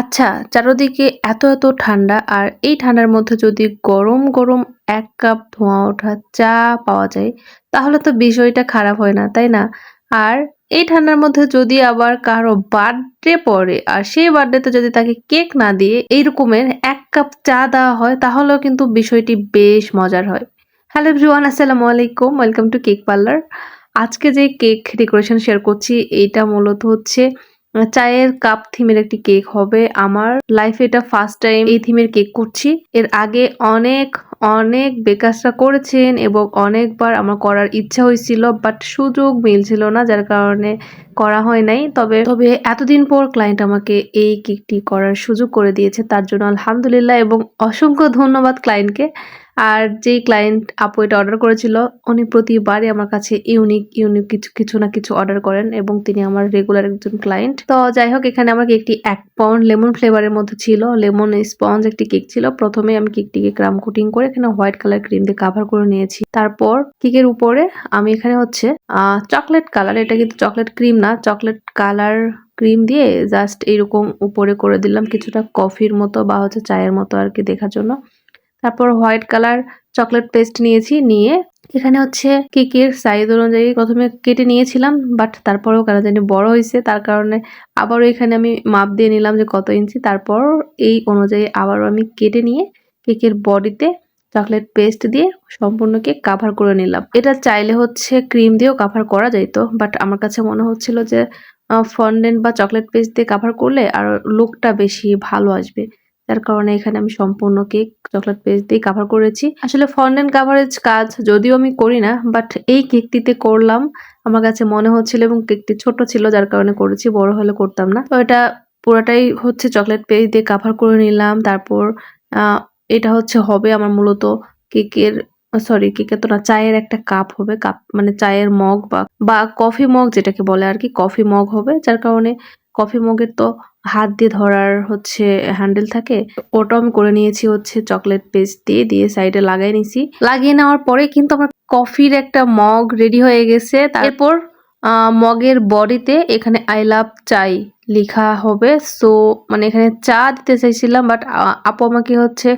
আচ্ছা চারোদিকে এত এত ঠান্ডা আর এই ঠান্ডার মধ্যে যদি গরম গরম এক কাপ ধোঁয়া ওঠা চা পাওয়া যায়, তাহলে তো বিষয়টা খারাপ হয় না, তাই না? আর এই ঠান্ডার মধ্যে যদি আবার কারও বার্থডে পড়ে আর সেই বার্থডেতে যদি তাকে কেক না দিয়ে এই রকমের এক কাপ চা দেওয়া হয়, তাহলেও কিন্তু বিষয়টি বেশ মজার হয়। হ্যালো এভরিওয়ান, আসসালামু আলাইকুম, ওয়েলকাম টু কেক পার্লার। আজকে যে কেক ডেকোরেশন শেয়ার করছি, এইটা মূলত হচ্ছে চায়ের কাপ থিমের একটি কেক হবে। আমার লাইফে এটা ফার্স্ট টাইম এই থিমের কেক করছি। এর আগে অনেক অনেক বেকাররা করেছেন এবং অনেকবার আমার করার ইচ্ছা হয়েছিল বাট সুযোগ মিলছিল না, যার কারণে করা হয় নাই। তবে তবে এতদিন পর ক্লায়েন্ট আমাকে এই কেকটি করার সুযোগ করে দিয়েছে, তার জন্য আলহামদুলিল্লাহ এবং অসংখ্য ধন্যবাদ ক্লায়েন্টকে আর যেই ক্লায়েন্ট আপু এটা অর্ডার করেছিল, উনি প্রতিবারই আমার কাছে ইউনিক ইউনিক কিছু কিছু না কিছু অর্ডার করেন এবং তিনি আমার রেগুলার একজন ক্লায়েন্ট তো যাই হোক, এখানে আমার কেকটি এক পাউন্ড লেমন ফ্লেভারের মধ্যে ছিল। লেমন স্পঞ্জ একটি কেক ছিল। প্রথমে আমি কেকটিকে ক্রাম কোটিং করে এখানে হোয়াইট কালার ক্রিম দিয়ে কাভার করে নিয়েছি। তারপর কেকের উপরে আমি এখানে হচ্ছে চকলেট কালার এটা কিন্তু চকলেট ক্রিম না চকলেট কালার ক্রিম দিয়ে জাস্ট এরকম উপরে করে দিলাম কিছুটা কফির মতো বা হচ্ছে চায়ের মতো আর কি দেখার জন্য। তারপর হোয়াইট কালার চকলেট পেস্ট নিয়েছি, নিয়ে এখানে হচ্ছে কেকের সাইজ অনুযায়ী প্রথমে কেটে নিয়েছিলাম বাট তারপরেও কেন জানি বড় হয়েছে। তার কারণে আবারও এখানে আমি মাপ দিয়ে নিলাম যে কত ইঞ্চি। তারপর এই অনুযায়ী আবারও আমি কেটে নিয়ে কেকের বডিতে চকলেট পেস্ট দিয়ে সম্পূর্ণ কেক কাভার করে নিলাম। এটা চাইলে হচ্ছে ক্রিম দিয়েও কাভার করা যাইতো বাট আমার কাছে মনে হচ্ছিল যে ফন্ডেন্ট বা চকলেট পেস্ট দিয়ে কাভার করলে আর লুকটা বেশি ভালো আসবে। যার কারণে এখানে আমি সম্পূর্ণ কেক চকলেট পেস্ট দিয়ে কাভার করেছি। আসলে ফন্ডেন্ট কাভারেজ কাজ যদিও আমি করি না বাট এই কেকটিতে করলাম, আমার কাছে মনে হচ্ছিল এবং কেকটি ছোট ছিল, যার কারণে করেছি, বড় হলে করতাম না। তো এটা পুরোটাই হচ্ছে চকলেট পেস্ট দিয়ে কাভার করে নিলাম, তারপর এটা হচ্ছে হবে আমার মূলত কেকের সরি কেকের তো না, চায়ের একটা কাপ হবে কাপ মানে চায়ের মগ বা বা কফি মগ যেটাকে বলে আর কি কফি মগ হবে, যার কারণে কফি মগের তো হাত দিয়ে ধরার হচ্ছে হ্যান্ডেল থাকে। ওটাও আমি করে নিয়েছি হচ্ছে চকলেট পেস্ট দিয়ে দিয়ে সাইডে লাগাই নিছি। লাগিয়ে নেওয়ার পরে কিন্তু আমার কফির একটা মগ রেডি হয়ে গেছে। তারপর মগের বডিতে এখানে আই লাভ চাই লেখা হবে। সো মানে এখানে চা দিতে চাইছিলাম বাট আপু আমাকে হচ্ছে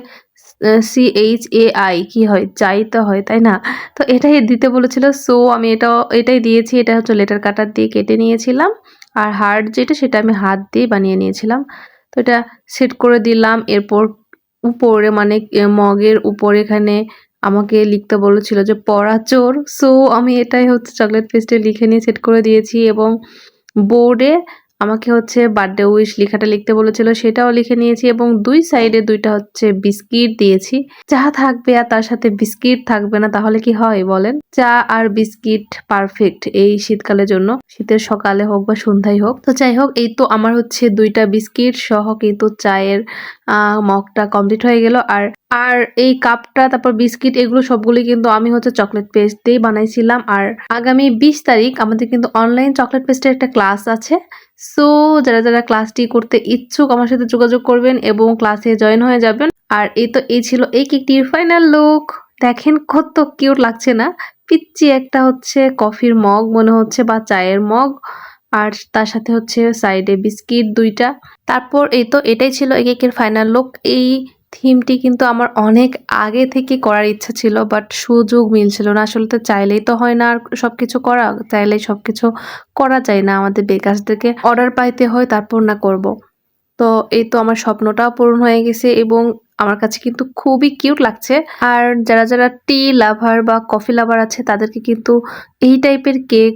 সি এইচ এ আই কি হয়? চাই তো হয়, তাই না? তো এটাই দিতে বলেছিল। সো আমি এটা এটাই দিয়েছি, এটা হচ্ছে লেটার কাটার দিয়ে কেটে নিয়েছিলাম। আর হার্ড যেটা, সেটা আমি হাত দিয়ে বানিয়ে নিয়েছিলাম। তো এটা সেট করে দিলাম, এরপর উপরে মানে মগের উপরে এখানে আমাকে লিখতে বলেছিল যে, পড়া চোর। সো আমি এটাই হচ্ছে চকলেট পেস্টে লিখে নিয়ে সেট করে দিয়েছি এবং বোর্ডে আমাকে হচ্ছে বার্থডে উইশ লেখাটা লিখতে বলেছিল, সেটাও লিখে নিয়েছি এবং দুই সাইডে দুইটা হচ্ছে বিস্কিট দিয়েছি। চা থাকবে আর তার সাথে বিস্কিট থাকবে না, তাহলে কি হয় বলেন? চা আর বিস্কিট পারফেক্ট এই শীতকালের জন্য, শীতের সকালে হোক বা সন্ধ্যায় হোক। তো যাই হোক, এই তো আমার হচ্ছে দুইটা বিস্কিট সহ কিন্তু চায়ের মগটা কমপ্লিট হয়ে গেল। আর আর এই কাপটা, তারপর বিস্কিট, এগুলো সবগুলি কিন্তু আমি হচ্ছে চকলেট পেস্ট দিয়ে বানাইছিলাম। আর আগামী বিশ তারিখ আমাদের কিন্তু অনলাইন চকলেট পেস্টের একটা ক্লাস আছে। সো যারা যারা ক্লাসটি করতে ইচ্ছুক আমার সাথে যোগাযোগ করবেন এবং ক্লাসে জয়েন হয়ে যাবেন। আর এই তো, এই ছিল এই কেকটির ফাইনাল লুক দেখেন কত কিউট লাগছে না? পিচ্ছি একটা হচ্ছে কফির মগ মনে হচ্ছে, বা চায়ের মগ আর তার সাথে হচ্ছে সাইডে বিস্কিট দুইটা। তারপর এই তো, এটাই ছিল এই কেকের ফাইনাল লুক এই থিমটি কিন্তু আমার অনেক আগে থেকে করার ইচ্ছা ছিল বাট সুযোগ মিলছিল না। আসলে তো চাইলেই তো হয় না আর সব কিছু করা, চাইলেই সব কিছু করা যায় না আমাদের বেকারসদেরকে অর্ডার পাইতে হয়, তারপর না করব। তো এই তো আমার স্বপ্নটাও পূরণ হয়ে গেছে এবং আমার কাছে কিন্তু খুবই কিউট লাগছে। আর যারা যারা টি লাভার বা কফি লাভার আছে, তাদেরকে কিন্তু এই টাইপের কেক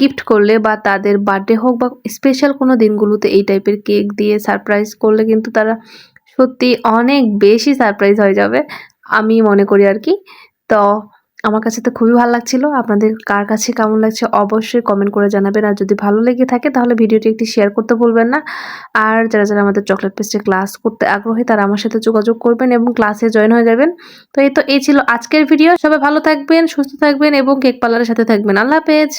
গিফট করলে বা তাদের বার্থডে হোক বা স্পেশাল কোনো দিনগুলোতে এই টাইপের কেক দিয়ে সারপ্রাইজ করলে কিন্তু তারা সত্যি অনেক বেশি সারপ্রাইজ হয়ে যাবে, আমি মনে করি আর কি। তো আমার কাছে তো খুবই ভালো লাগছিল। আপনাদের কার কাছে কেমন লাগছে অবশ্যই কমেন্ট করে জানাবেন। আর যদি ভালো লেগে থাকে তাহলে ভিডিওটি একটি শেয়ার করতে বলবেন না। আর যারা যারা আমাদের চকলেট পেস্টে ক্লাস করতে আগ্রহী তারা আমার সাথে যোগাযোগ করবেন এবং ক্লাসে জয়েন হয়ে যাবেন। তো এই তো, এই ছিল আজকের ভিডিও সবাই ভালো থাকবেন, সুস্থ থাকবেন এবং কেক পার্লারের সাথে থাকবেন। আল্লাহ হাফেজ।